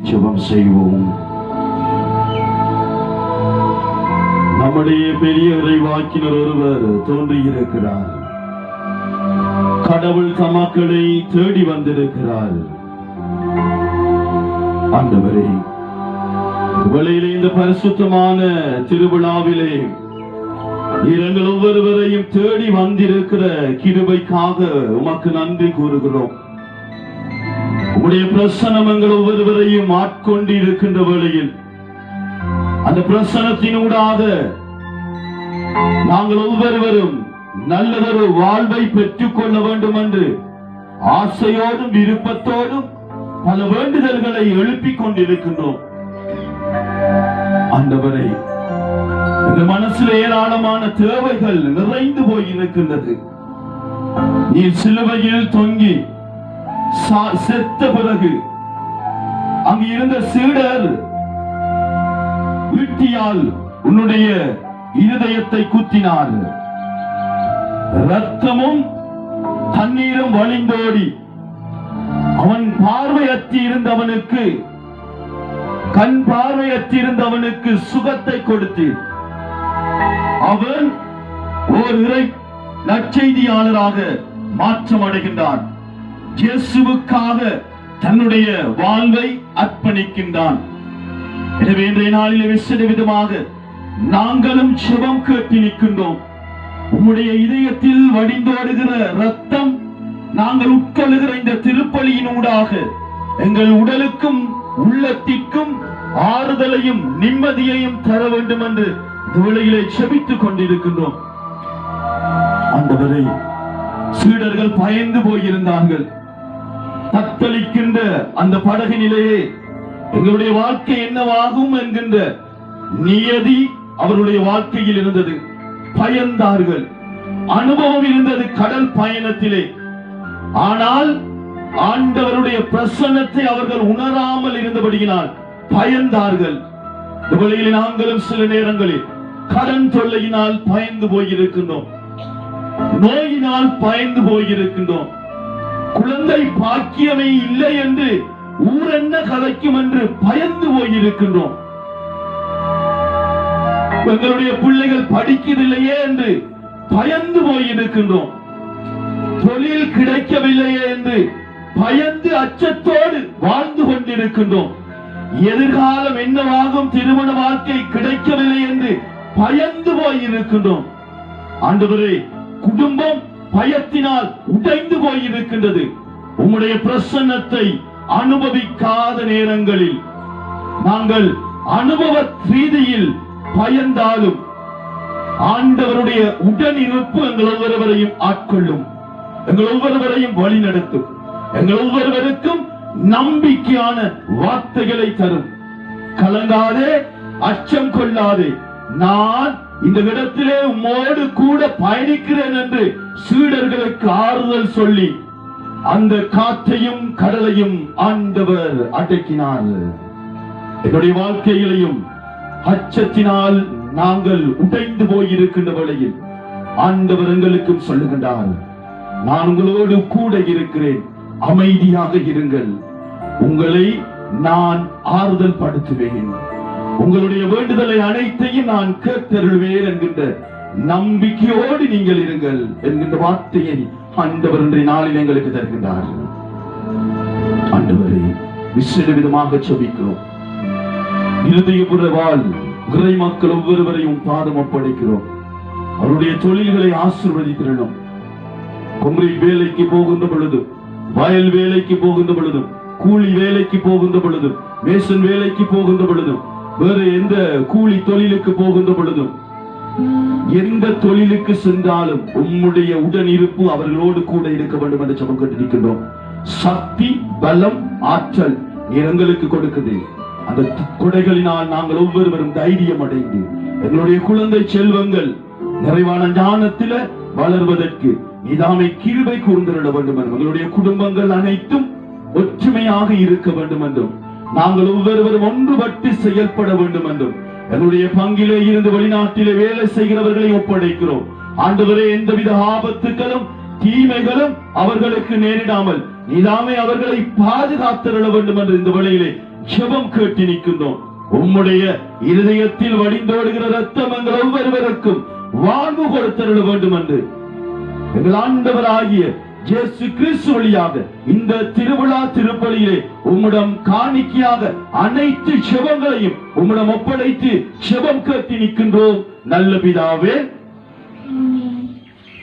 ஜெபம் செய்வோம். நம்முடைய பெரிய இறைவாக்கினர் ஒருவர் தோன்றியிருக்கிறார். கடவுள் தமக்களை தேடி வந்திருக்கிறார். ஆண்டவரே வேளையிலே இந்த பரிசுத்தமான திருவிழாவிலே இரங்கள் ஒவ்வொருவரையும் தேடி வந்திருக்கிற கிருபைக்காக உமக்கு நன்றி கூறுகிறோம். உடைய பிரசனம் ஒவ்வொருவரையும் ஆட்கொண்டு இருக்கின்ற வேளையில் அந்த பிரசனத்தினூடாக நாங்கள் ஒவ்வொருவரும் நல்லதொரு வாழ்வை பெற்றுக் கொள்ள வேண்டும் என்று ஆசையோடும் விருப்பத்தோடும் பல வேண்டுதல்களை எழுப்பிக் கொண்டிருக்கின்றோம். அந்தவரை இந்த மனசில் ஏராளமான தேவைகள் நிறைந்து போயிருக்கின்றது. நீர் சிலுவையில் தொங்கி செத்த பிறகு அங்கு இருந்த சீடர் ஈட்டியால் உன்னுடைய இருதயத்தை குத்தினார். ரத்தமும் தண்ணீரும் வழிந்தோடி அவன் பார்வையற்றி இருந்தவனுக்கு கண் பார்வையற்றி இருந்தவனுக்கு சுகத்தை கொடுத்து அவன் ஓர் இறை நற்செய்தியாளராக மாற்றம் அடைகின்றான் இயேசுவுக்காக தன்னுடைய வாழ்வை அர்ப்பணிக்கின்றான். எனவே இன்றைய நாளில் விசேட விதமாக நாங்களும் சிவம் கேட்டு நிற்கின்றோம். உம்முடைய இதயத்தில் வடிந்தோடுகிற ரத்தம் நாங்கள் உட்கொள்ளுகிற இந்த திருப்பலியினூடாக எங்கள் உடலுக்கும் உள்ளத்திற்கும் ஆறுதலையும் நிம்மதியையும் தர வேண்டும் என்று இந்த வேளையிலே செபித்துக் கொண்டிருக்கின்றோம். ஆண்டவரே சீடர்கள் பயந்து போயிருந்தார்கள். தத்தளிக்கின்ற அந்த படகினிலேயே எங்களுடைய வாழ்க்கை என்னவாகும் என்கின்ற நியதி அவருடைய வாழ்க்கையில் இருந்தது. பயந்தார்கள். அனுபவம் இருந்தது கடல் பயணத்திலே. ஆனால் ஆண்டவருடைய பிரசன்னத்தை அவர்கள் உணராமல் இருந்தபடியினால் பயந்தார்கள். இந்த நாங்களும் சில நேரங்களில் கடன் தொல்லையினால் பயந்து போயிருக்கின்றோம். நோயினால் பயந்து போயிருக்கின்றோம். குழந்தை பாக்கியமே இல்லை என்று ஊர் என்ன கதைக்கும் என்று பயந்து போயிருக்கின்றோம். எங்களுடைய பிள்ளைகள் படிக்கவில்லையே என்று பயந்து போயிருக்கின்றோம். தொழில் கிடைக்கவில்லையே என்று பயந்து அச்சத்தோடு வாழ்ந்து கொண்டிருக்கின்றோம். எதிர்காலம் என்னவாகும் திருமண வாழ்க்கை கிடைக்கவில்லை என்று பயந்து போயிருக்கின்றோம். ஆண்டவரே குடும்பம் பயத்தினால் உடைந்து போயிருக்கின்றது. உம்முடைய பிரசன்னத்தை அனுபவிக்காத நேரங்களில் நாங்கள் அனுபவ ரீதியில் பயந்தாலும் ஆண்டவருடைய உடன் இருப்பு எங்கள் ஒவ்வொருவரையும் ஆட்கொள்ளும். எங்கள் ஒவ்வொருவரையும் வழிநடத்தும். எங்கள் ஒவ்வொருவருக்கும் நம்பிக்கையான வார்த்தைகளை தரும். கலங்காதே அச்சம் கொள்ளாதே. நான் இந்த இடத்திலே உம்மோடு கூட பயணிக்கிறேன் என்று சீடர்களுக்கு ஆறுதல் சொல்லி அந்த காற்றையும் கடலையும் ஆண்டவர் அடக்கினார். என்னுடைய வாழ்க்கையிலையும் அச்சத்தினால் நாங்கள் உடைந்து போயிருக்கின்ற வேளையில் ஆண்டவர் எங்களுக்கும் சொல்லுகின்றார் நான் உங்களோடு கூட இருக்கிறேன் அமைதியாக இருங்கள். உங்களை நான் ஆறுதல் படுத்துவேன். உங்களுடைய வேண்டுதலை அனைத்தையும் நான் கேட்டருள்வேன் என்கின்ற நம்பிக்கையோடு நீங்கள் இருங்கள் என்கின்ற வார்த்தையை ஆண்டவர் இன்றைய நாளில் எங்களுக்கு தருகின்றார். ஆண்டவரை விசேட விதமாக செபிக்கிறோம் இருதயபுறவால் இறை மக்கள் ஒவ்வொருவரையும் பாதம் ஒப்படைக்கிறோம் அவருடைய தொழில்களை ஆசிர்வதித்திரணும் குமரி வேலைக்கு போகின்ற பொழுதும் வயல் வேலைக்கு போகின்ற பொழுதும் கூலி வேலைக்கு போகின்ற பொழுதும் மேசன் வேலைக்கு போகின்ற பொழுதும் வேறு எந்த கூலி தொழிலுக்கு போகின்ற பொழுதும் எந்த தொழிலுக்கு சென்றாலும் உம்முடைய உடன் இருப்பு அவர்களோடு கூட இருக்க வேண்டும் என்று சமம் கேட்டிருக்கின்றோம். சக்தி பலம் ஆற்றல் நீர் எங்களுக்கு கொடுக்குது. அந்த கொடைகளினால் நாங்கள் ஒவ்வொருவரும் தைரியம் அடைந்து எங்களுடைய குழந்தை செல்வங்கள் நிறைவான ஞானத்தில வளர்வதற்கு நீதாமை கிருபை கூர்ந்திட வேண்டும் என்றும் எங்களுடைய குடும்பங்கள் அனைத்தும் ஒற்றுமையாக இருக்க வேண்டும் என்றும் நாங்கள் ஒவ்வொருவரும் ஒன்றுபட்டு செயல்பட வேண்டும் என்றும் எங்களுடைய பங்கிலே இருந்து வெளிநாட்டிலே வேலை செய்கிறவர்களை ஒப்படைக்கிறோம். ஆண்டவரே எந்தவித ஆபத்துகளும் தீமைகளும் அவர்களுக்கு நேரிடாமல் நீதாமே அவர்களை பாதுகாத்தருள வேண்டும் என்று இந்த வேளையிலே ஜெபம் கேட்டு நிற்கின்றோம். உம்முடைய இருதயத்தில் வடிந்தோடுகிற ரத்தம் எங்கள் ஒவ்வொருவருக்கும் வாழ்வு கொடுத்தருள வேண்டும் என்று. எங்கள் ஆண்டவராகிய இயேசு கிறிஸ்து வழியாக இந்த திருவிழா திருப்பலியிலே உம்மிடம் காணிக்கையாக அனைத்து செபங்களையும் உம்மிடம் ஒப்படைத்து செபம் கேட்டு நிற்கின்றோம். நல்ல பிதாவே